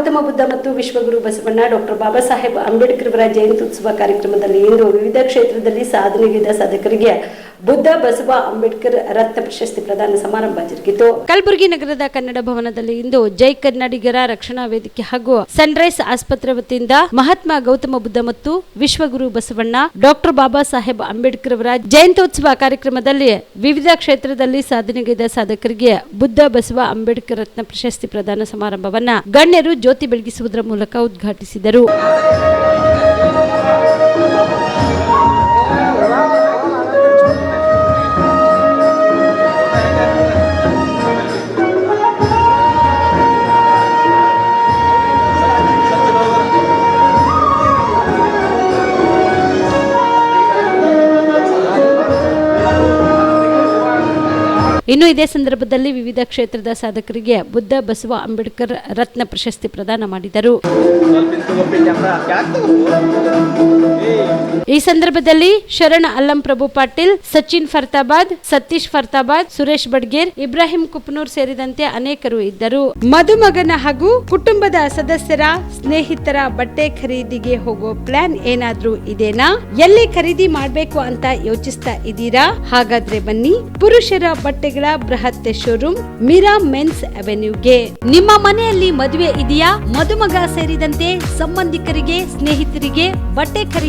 ಗೌತಮ ಬುದ್ಧ ಮತ್ತು ವಿಶ್ವಗುರು ಬಸವಣ್ಣ ಡಾಕ್ಟರ್ ಬಾಬಾ ಸಾಹೇಬ್ ಅಂಬೇಡ್ಕರ್ ಅವರ ಜಯಂತ್ಯುತ್ಸವ ಕಾರ್ಯಕ್ರಮದಲ್ಲಿ ಇಂದು ವಿವಿಧ ಕ್ಷೇತ್ರದಲ್ಲಿ ಸಾಧನೆಗಿದ ಸಾಧಕರಿಗೆ ಬುದ್ಧ ಬಸವ ಅಂಬೇಡ್ಕರ್ ರತ್ನ ಪ್ರಶಸ್ತಿ ಪ್ರದಾನ ಸಮಾರಂಭ ಜರುಗಿತು. ಕಲಬುರಗಿ ನಗರದ ಕನ್ನಡ ಭವನದಲ್ಲಿ ಇಂದು ಜೈ ಕನ್ನಡಿಗರ ರಕ್ಷಣಾ ವೇದಿಕೆ ಹಾಗೂ ಸನ್ರೈಸ್ ಆಸ್ಪತ್ರೆ ವತಿಯಿಂದ ಮಹಾತ್ಮ ಗೌತಮ ಬುದ್ಧ ಮತ್ತು ವಿಶ್ವಗುರು ಬಸವಣ್ಣ, ಡಾಕ್ಟರ್ ಬಾಬಾ ಸಾಹೇಬ್ ಅಂಬೇಡ್ಕರ್ ಅವರ ಜಯಂತ್ಯೋತ್ಸವ ಕಾರ್ಯಕ್ರಮದಲ್ಲಿ ವಿವಿಧ ಕ್ಷೇತ್ರದಲ್ಲಿ ಸಾಧನೆಗೈದ ಸಾಧಕರಿಗೆ ಬುದ್ಧ ಬಸವ ಅಂಬೇಡ್ಕರ್ ರತ್ನ ಪ್ರಶಸ್ತಿ ಪ್ರದಾನ ಸಮಾರಂಭವನ್ನ ಗಣ್ಯರು ಜ್ಯೋತಿ ಬೆಳಗಿಸುವುದರ ಮೂಲಕ ಉದ್ಘಾಟಿಸಿದರು. ಇನ್ನು ಇದೇ ಸಂದರ್ಭದಲ್ಲಿ ವಿವಿಧ ಕ್ಷೇತ್ರದ ಸಾಧಕರಿಗೆ ಬುದ್ಧ ಬಸವ ಅಂಬೇಡ್ಕರ್ ರತ್ನ ಪ್ರಶಸ್ತಿ ಪ್ರದಾನ ಮಾಡಿದರು. ಈ ಸಂದರ್ಭದಲ್ಲಿ ಶರಣ ಅಲ್ಲಂ ಪ್ರಭು ಪಾಟೀಲ್, ಸಚಿನ್ ಫರ್ತಾಬಾದ್, ಸತೀಶ್ ಫರ್ತಾಬಾದ್, ಸುರೇಶ್ ಬಡ್ಗೇರ್, ಇಬ್ರಾಹಿಂ ಕುಪ್ನೂರ್ ಸೇರಿದಂತೆ ಅನೇಕರು ಇದ್ದರು. ಮದುಮಗನ ಹಾಗೂ ಕುಟುಂಬದ ಸದಸ್ಯರ ಸ್ನೇಹಿತರ ಬಟ್ಟೆ ಖರೀದಿಗೆ ಹೋಗೋ ಪ್ಲಾನ್ ಏನಾದ್ರೂ ಇದೇನಾ? ಎಲ್ಲಿ ಖರೀದಿ ಮಾಡಬೇಕು ಅಂತ ಯೋಚಿಸ್ತಾ ಇದ್ದೀರಾ? ಹಾಗಾದ್ರೆ ಬನ್ನಿ, ಪುರುಷರ ಬಟ್ಟೆಗಳ ಬೃಹತ್ ಶೋರೂಮ್ ಮೀರಾ ಮೆನ್ಸ್ ಅವೆನ್ಯೂಗೆ. ನಿಮ್ಮ ಮನೆಯಲ್ಲಿ ಮದುವೆ ಇದೆಯಾ? ಮದುಮಗ ಸೇರಿದಂತೆ ಸಂಬಂಧಿಕರಿಗೆ, ಸ್ನೇಹಿತರಿಗೆ ಬಟ್ಟೆ ಖರೀದಿ